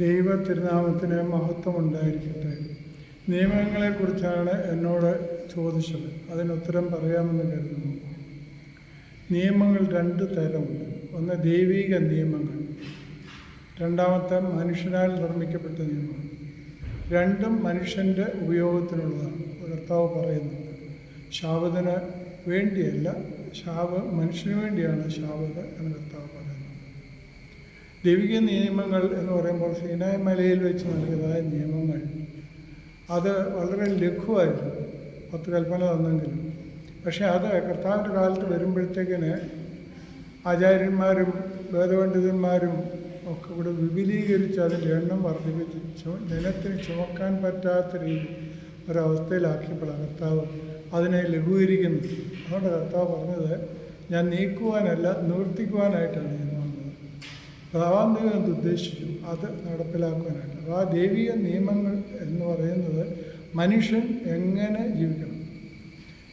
ദൈവ തിരുനാമത്തിന് മഹത്വം ഉണ്ടായിരിക്കട്ടെ നിയമങ്ങളെക്കുറിച്ചാണ് എന്നോട് ചോദിച്ചത്. അതിന് ഉത്തരം പറയാമെന്ന് കരുതുന്നു. നിയമങ്ങൾ രണ്ട് തരമുണ്ട്. ഒന്ന് ദൈവിക നിയമങ്ങൾ. രണ്ടാമത്തെ മനുഷ്യനാൽ നിർമ്മിക്കപ്പെട്ട നിയമങ്ങൾ രണ്ടും മനുഷ്യന്റെ ഉപയോഗത്തിനുള്ളതാണ്. കർത്താവ് പറയുന്നത് ശാപത്തിന് വേണ്ടിയല്ല ശാപ മനുഷ്യന് വേണ്ടിയാണ് ശാപത് എന്ന് കർത്താവ് പറയുന്നത് ദൈവിക നിയമങ്ങൾ എന്ന് പറയുമ്പോൾ സീനായ് മലയിൽ വെച്ച് നൽകിയതായ നിയമങ്ങൾ. അത് വളരെ ലഘുവായിരുന്നു. പത്ത് കൽപ്പന തന്നെങ്കിലും. പക്ഷേ അത് കർത്താവിന്റെ കാലത്ത് വരുമ്പോഴത്തേക്കിന് ആചാര്യന്മാരും വേദപണ്ഡിതന്മാരും ഒക്കെ കൂടെ വിപുലീകരിച്ച് അതിന്റെ എണ്ണം വർദ്ധിപ്പിച്ച് ചു- ജനത്തിന് ചുമക്കാൻ പറ്റാത്ത രീതി ഒരവസ്ഥയിലാക്കിയപ്പോഴാണ് കർത്താവ് അതിനെ ലഘൂകരിക്കുന്നത്. അതുകൊണ്ട് കർത്താവ് പറഞ്ഞത് ഞാൻ നീക്കുവാനല്ല നിവർത്തിക്കുവാനായിട്ടാണ് ദൈവം എന്ത് ഉദ്ദേശിച്ചു അത് നടപ്പിലാക്കുവാനായിട്ട്. ആ ദൈവിക നിയമങ്ങൾ എന്ന് പറയുന്നത് മനുഷ്യൻ എങ്ങനെ ജീവിക്കണം?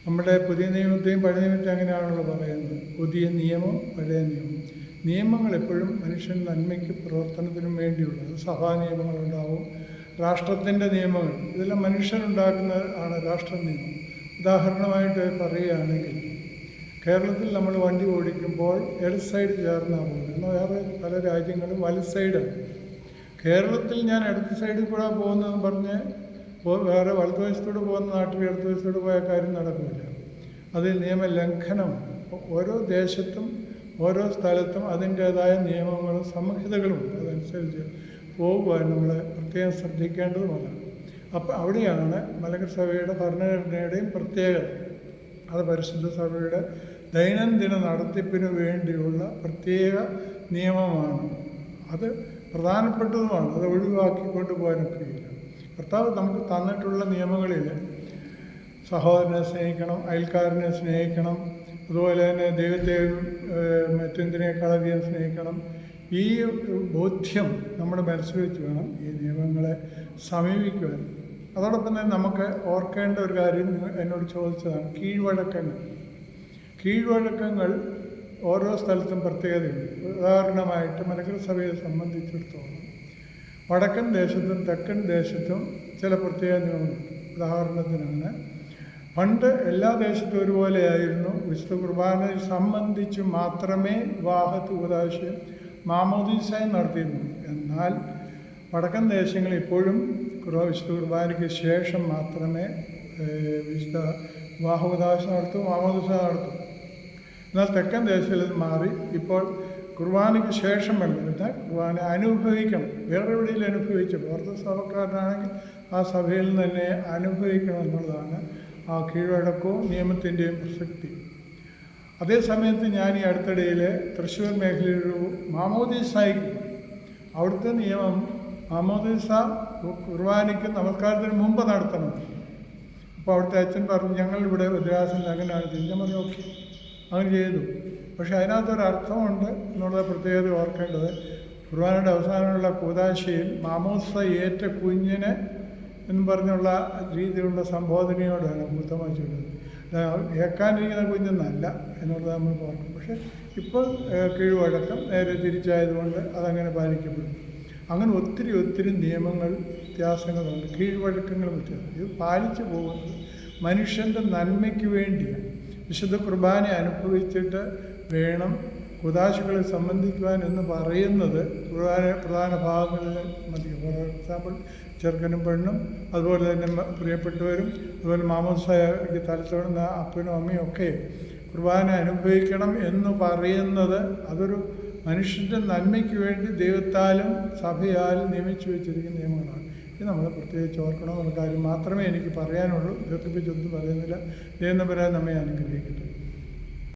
നമ്മുടെ പുതിയ നിയമത്തെയും പഴയ നിയമത്തെയും അങ്ങനെയാണല്ലോ പറയുന്നത്. പുതിയ നിയമം പഴയ നിയമം. നിയമങ്ങൾ എപ്പോഴും മനുഷ്യൻ നന്മയ്ക്ക് പ്രവർത്തനത്തിനും വേണ്ടിയുള്ളത് സഭാ നിയമങ്ങളുണ്ടാവും രാഷ്ട്രത്തിന്റെ നിയമങ്ങൾ. ഇതെല്ലാം മനുഷ്യനുണ്ടാക്കുന്ന ആണ് രാഷ്ട്ര നിയമം ഉദാഹരണമായിട്ട് പറയുകയാണെങ്കിൽ കേരളത്തിൽ നമ്മൾ വണ്ടി ഓടിക്കുമ്പോൾ ഇടത് സൈഡ് ചേർന്നാണ് പോകുന്നത് വേറെ പല രാജ്യങ്ങളും വലത് സൈഡാണ് കേരളത്തിൽ ഞാൻ ഇടത് സൈഡിൽ കൂടെ പോകുന്നതെന്ന് പറഞ്ഞ് വേറെ വലതുവശത്തോട് പോകുന്ന നാട്ടിൽ ഇടതുവശത്തോട് പോയ കാര്യം നടക്കില്ല. അത് നിയമലംഘനം അപ്പോൾ ഓരോ ദേശത്തും ഓരോ സ്ഥലത്തും അതിന്റേതായ നിയമങ്ങളും സംഹിതകളും അതനുസരിച്ച് പോകുവാൻ നമ്മൾ പ്രത്യേകം ശ്രദ്ധിക്കേണ്ടതുമാണ്. അപ്പം അവിടെയാണ് മലങ്കര സഭയുടെ ഭരണഘടനയുടെയും പ്രത്യേകത. അത് പരിശുദ്ധ സഭയുടെ ദൈനംദിന നടത്തിപ്പിന് വേണ്ടിയുള്ള പ്രത്യേക നിയമമാണ്. അത് പ്രധാനപ്പെട്ടതുമാണ്. അത് ഒഴിവാക്കിക്കൊണ്ട് പോകാനൊക്കെയില്ല. കർത്താവ് നമുക്ക് തന്നിട്ടുള്ള നിയമങ്ങളിൽ സഹോദരനെ സ്നേഹിക്കണം അയൽക്കാരനെ സ്നേഹിക്കണം അതുപോലെ തന്നെ ദൈവത്തെ മറ്റെന്തിനേക്കാളധികം സ്നേഹിക്കണം. ഈ ബോധ്യം നമ്മുടെ മനസ്സിൽ വെച്ച് വേണം ഈ നിയമങ്ങളെ സമീപിക്കുവാൻ. അതോടൊപ്പം തന്നെ നമുക്ക് ഓർക്കേണ്ട ഒരു കാര്യം എന്നോട് ചോദിച്ചതാണ്. കീഴ്വഴക്കങ്ങൾ. കീഴ്വഴക്കങ്ങൾ ഓരോ സ്ഥലത്തും പ്രത്യേകതയുണ്ട്. ഉദാഹരണമായിട്ട് മലകൃസഭയെ സഭയെ സംബന്ധിച്ചിടത്തോളം വടക്കൻ ദേശത്തും തെക്കൻ ദേശത്തും ചില പ്രത്യേക നിയമങ്ങളുണ്ട്. ഉദാഹരണത്തിനാണ് പണ്ട് എല്ലാ ദേശത്തും ഒരുപോലെയായിരുന്നു. വിശുദ്ധ കുർബാനയെ സംബന്ധിച്ച് മാത്രമേ വിവാഹത്ത് ഉപദേശം മാമോദീസായി നടത്തിയിരുന്നു എന്നാൽ വടക്കൻ ദേശങ്ങളിൽ ഇപ്പോഴും വിശുദ്ധ കുർബാനയ്ക്ക് ശേഷം മാത്രമേ വിശുദ്ധ വിവാഹോദാശം നടത്തും മാമോദീസ നടത്തും. എന്നാൽ തെക്കൻ ഇത് മാറി. ഇപ്പോൾ കുർബാനയ്ക്ക് ശേഷം വേണ്ടത് കുർബാന അനുഭവിക്കണം. വേറെ എവിടെയും അനുഭവിച്ചു പുറത്ത് സഭക്കാരനാണെങ്കിൽ ആ സഭയിൽ തന്നെ അനുഭവിക്കണം എന്നുള്ളതാണ് ആ കീഴടക്കവും നിയമത്തിന്റെയും പ്രസക്തി. അതേസമയത്ത് ഞാൻ ഈ അടുത്തിടയിൽ തൃശ്ശൂർ മേഖലയിലൊരു മാമോദീസായിക്ക് അവിടുത്തെ നിയമം മാമോദീസ കുർബാനയ്ക്ക് നമസ്കാരത്തിന് മുമ്പ് നടത്തണം. അപ്പോൾ അവിടുത്തെ അച്ഛൻ പറഞ്ഞു ഞങ്ങളിവിടെ ഭദ്രാസനം അങ്ങനെയാണ് ചെയ്തത് ഞാൻ ഓക്കെ. അങ്ങനെ ചെയ്തു. പക്ഷേ അതിനകത്തൊരു അർത്ഥമുണ്ട് എന്നുള്ള പ്രത്യേകത ഓർക്കേണ്ടത്. കുർബാനയുടെ അവസാനമുള്ള കൂതാശയിൽ മാമോസ ഏറ്റ കുഞ്ഞിനെ എന്ന് പറഞ്ഞുള്ള രീതിയിലുള്ള സംബോധനയോടാണ് ഭൂതമായി ചൊല്ലുന്നത് ഏക്കാനിരിക്കുന്ന കുഞ്ഞെന്നല്ല എന്നുള്ളത് നമ്മൾ ഓർക്കും. പക്ഷേ ഇപ്പോൾ കീഴ്വഴക്കം നേരെ തിരിച്ചായതുകൊണ്ട് അതങ്ങനെ പാലിക്കപ്പെടും. അങ്ങനെ ഒത്തിരി ഒത്തിരി നിയമങ്ങൾ വ്യത്യാസങ്ങളുണ്ട്. കീഴ്വഴക്കങ്ങൾ വ്യത്യാസം ഇത് പാലിച്ചു പോകുന്നത് മനുഷ്യന്റെ നന്മയ്ക്ക് വേണ്ടിയാണ്. വിശുദ്ധ കുർബാന അനുഭവിച്ചിട്ട് വേണം കുതാശുകളെ സംബന്ധിക്കുവാൻ എന്ന് പറയുന്നത് കുർബാന പ്രധാന ഭാഗങ്ങളിൽ മതി. ഫോർ എക്സാമ്പിൾ ചെറുക്കനും പെണ്ണും അതുപോലെ തന്നെ പ്രിയപ്പെട്ടവരും അതുപോലെ മാമോസായ്ക്ക് തലത്തോടുന്ന അപ്പനും അമ്മയും ഒക്കെ കുർബാന അനുഭവിക്കണം എന്ന് പറയുന്നത് അതൊരു മനുഷ്യന്റെ നന്മയ്ക്ക് വേണ്ടി ദൈവത്താലും സഭയാലും നിയമിച്ചു വെച്ചിരിക്കുന്ന നിയമങ്ങളാണ്. ഇത് നമ്മൾ പ്രത്യേകിച്ച് ഓർക്കണമെന്നുള്ള കാര്യം മാത്രമേ എനിക്ക് പറയാനുള്ളൂ. ദീർഘിപ്പിച്ചൊന്നും പറയുന്നില്ല. ദൈവം പറയാൻ നമ്മെ അനുഗ്രഹിക്കട്ടെ.